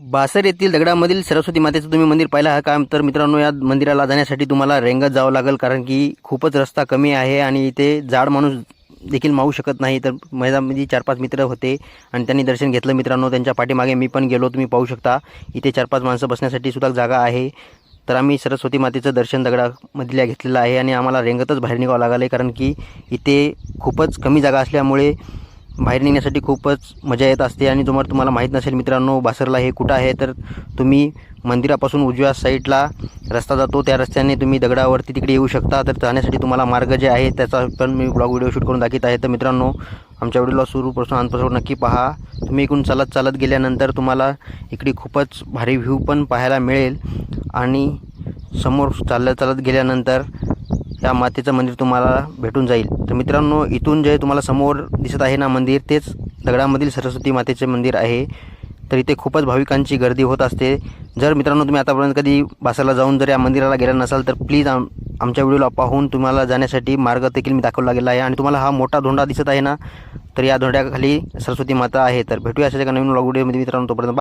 बासर येथील दगडामधील सरस्वती मातेचं तुम्ही मंदिर पाहिलं आहे का? तर मित्रांनो या मंदिराला जाण्यासाठी तुम्हाला रेंगत जावं लागेल कारण की खूपच रस्ता कमी आहे आणि इथे जाड माणूस देखील मावू शकत नाही. तर मैदानामध्ये चार पाच मित्र होते आणि त्यांनी दर्शन घेतलं मित्रांनो. त्यांच्या पाठीमागे मी पण गेलो तुम्ही पाहू शकता. इथे चार पाच माणसं बसण्यासाठी सुद्धा जागा आहे. तर आम्ही सरस्वती मातेचं दर्शन दगडामधल्या घेतलेलं आहे आणि आम्हाला रेंगतच बाहेर निघावं लागलं आहे कारण की इथे खूपच कमी जागा असल्यामुळे बाहेर निघण्यासाठी खूपच मजा येत असते. आणि तुम्हाला तुम्हाला माहीत नसेल मित्रांनो बासरला हे कुठं आहे तर तुम्ही मंदिरापासून उजव्या साईडला रस्ता जातो. त्या रस्त्याने तुम्ही दगडावरती तिकडे येऊ शकता. तर जाण्यासाठी तुम्हाला मार्ग जे आहे त्याचा पण मी ब्लॉग व्हिडिओ शूट करून दाखवत आहे. तर मित्रांनो आमच्या व्हिडिओला सुरूपासून अंतपासून नक्की पहा. तुम्ही इकडून चालत चालत गेल्यानंतर तुम्हाला इकडे खूपच भारी व्ह्यू पण पाहायला मिळेल. आणि समोर चालत चालत गेल्यानंतर या मातेचं मंदिर तुम्हाला भेटून जाईल. तर मित्रांनो इथून जे तुम्हाला समोर दिसत आहे ना मंदिर तेच दगडामधील सरस्वती मातेचे मंदिर आहे. तर इथे खूपच भाविकांची गर्दी होत असते. जर मित्रांनो तुम्ही आतापर्यंत कधी बासाला जाऊन जर या मंदिराला गेला नसाल तर प्लीज आम आमच्या व्हिडिओला पाहून तुम्हाला जाण्यासाठी मार्ग देखील मी दाखवला गेला आहे. आणि तुम्हाला हा मोठा धोंडा दिसत आहे ना तर या धोंड्याखाली सरस्वती माता आहे. तर भेटूया अशा एका नवीन व्हिडिओमध्ये मित्रांनो तोपर्यंत